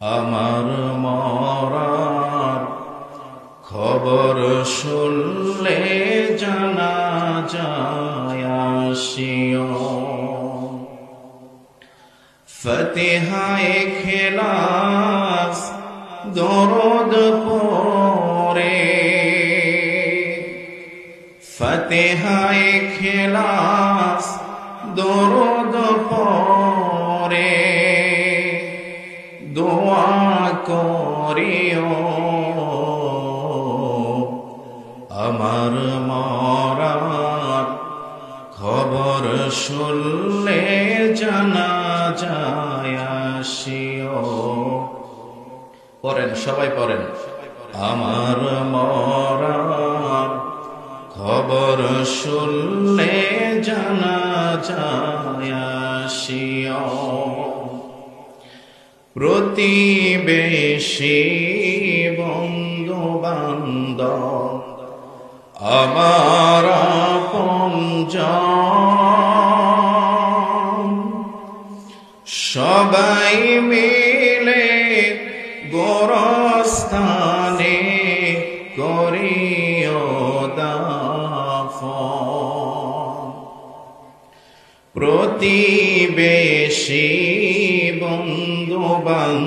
আমার মরার খবর শুনলে জানা যায় ফতিহায় খেলাস দরদ পরে ফতেহায় খেলাস দরদ পরে করিও। আমার মরার খবর শুনলে জানা যায় আসিও। পড়েন, সবাই পড়েন। আমার মরার খবর শুনলে জানা যায় আসিও। প্রতিবেশী বন্ধু বান্ধব আমার পঞ্জ সবাই মিলে গোরস্থানে করিও দাফন। প্রতিবেশী বন্ধু বান্ধব